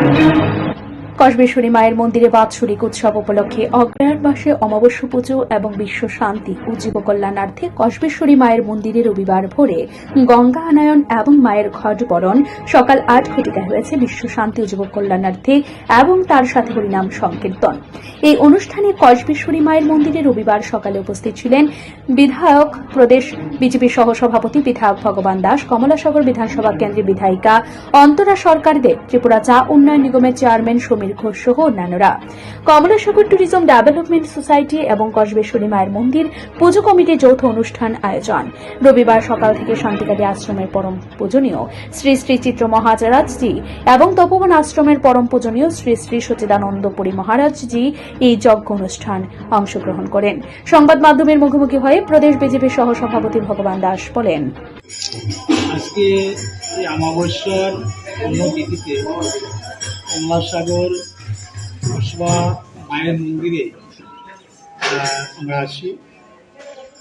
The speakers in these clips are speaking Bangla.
Thank you. কসবেশ্বরী মায়ের মন্দিরে বাৎসরিক উৎসব উপলক্ষে অগ্রহায়ণ মাসে অমাবস্য পুজো এবং বিশ্ব শান্তি ও জীব কল্যাণার্থে কসবেশ্বরী মায়ের মন্দিরে রবিবার ভোরে গঙ্গা আনায়ন এবং মায়ের ঘট বরণ সকাল আট ঘটিকা হয়েছে বিশ্ব শান্তি ও জীব কল্যাণার্থে এবং তার সাথে হরিনাম সংকীর্তন। এই অনুষ্ঠানে কসবেশ্বরী মায়ের মন্দিরে রবিবার সকালে উপস্থিত ছিলেন বিধায়ক প্রদেশ বিজেপি সহসভাপতি বিধায়ক ভগবান দাস, কমলাসাগর বিধানসভা কেন্দ্রের বিধায়িকা অন্তরা সরকার দেব ত্রিপুরা চা উন্নয়ন নিগমের চেয়ারম্যান সমীর ঘোষ সহ অন্যান্যরা। কমলাসাগর ট্যুরিজম ডেভেলপমেন্ট সোসাইটি এবং কসবেশ্বরী মায়ের মন্দির পুজো কমিটির যৌথ অনুষ্ঠান আয়োজন। রবিবার সকাল থেকে শান্তিকারী আশ্রমের পরম পূজনীয় শ্রী শ্রী চিত্র মহারাজজি এবং তপবন আশ্রমের পরম পূজনীয় শ্রী শ্রী সচিদানন্দ পুরী মহারাজজি এই যজ্ঞ অনুষ্ঠান অংশগ্রহণ করেন। সংবাদ মাধ্যমের মুখোমুখি হয়ে প্রদেশ বিজেপির সহ সভাপতি ভগবান দাস বলেন। আজকে এই অন্যতিথিতে কমলাসাগর কসবা মায়ের মন্দিরে আমরা আসি।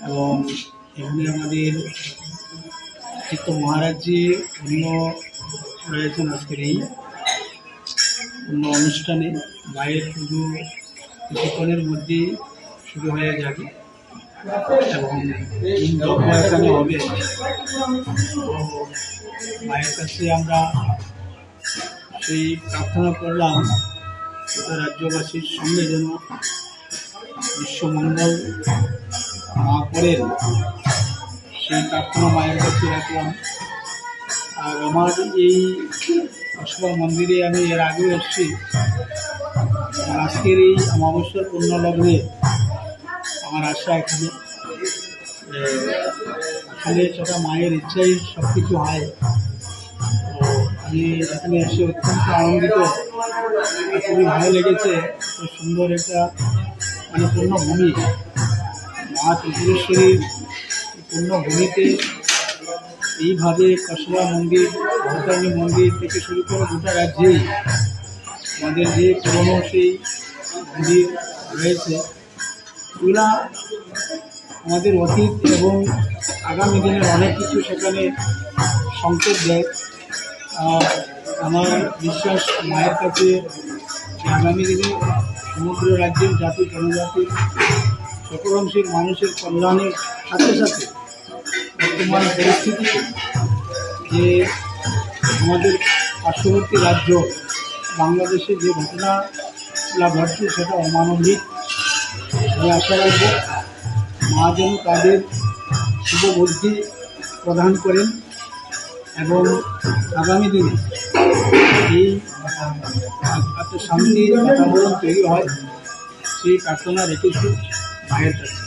এবং এখানে আমাদের চিত্ত মহারাজজি অন্য রয়েছেন আজকের এই অন্য অনুষ্ঠানে। মায়ের পুজো কিছুক্ষণের মধ্যেই শুরু হয়ে যাবে। এবং হবে মায়ের কাছে আমরা সেই প্রার্থনা করলাম। রাজ্যবাসীর সঙ্গে যেন বিশ্বমঙ্গল মা করেন সেই প্রার্থনা মায়ের কাছে রাখলাম আর আমার এই অসবা মন্দিরে আমি এর আগেও এসেছি আজকের এই অমাবস্যার পূর্ণ লগ্নে আমার আশা এখানে। আসলে সেটা মায়ের ইচ্ছাই সব কিছু হয়। তো আমি এখানে এসে অত্যন্ত আনন্দিত। খুবই ভালো লেগেছে সুন্দর একটা মানে পূর্ণভূমি মা ত্রিপুরেশ্বরীর পূর্ণভূমিতে এইভাবে কসবা মন্দির ভূতানী মন্দির থেকে শুরু করে গোটা রাজ্যেই আমাদের যে পুরনো সেই মন্দির রয়েছে এগুলা আমাদের অতীত এবং আগামী দিনের অনেক কিছু সেখানে সংকেত দেয়। আমার বিশ্বাস, মায়ের কাছে আগামী দিনে সমগ্র রাজ্যের জাতি জনজাতির সকল অংশের মানুষের কল্যাণের সাথে সাথে বর্তমান পরিস্থিতি যে আমাদের পার্শ্ববর্তী রাজ্য, বাংলাদেশে যে ঘটনাগুলো ঘটছে, সেটা অমানবিক। আমি আশা রাখব মা যেন তাদের বুদ্ধি প্রদান করেন এবং আগামী দিনে এই একটা শান্তির বাতাবরণ তৈরি হয়, সেই প্রার্থনা রেখেছি মায়ের কাছে।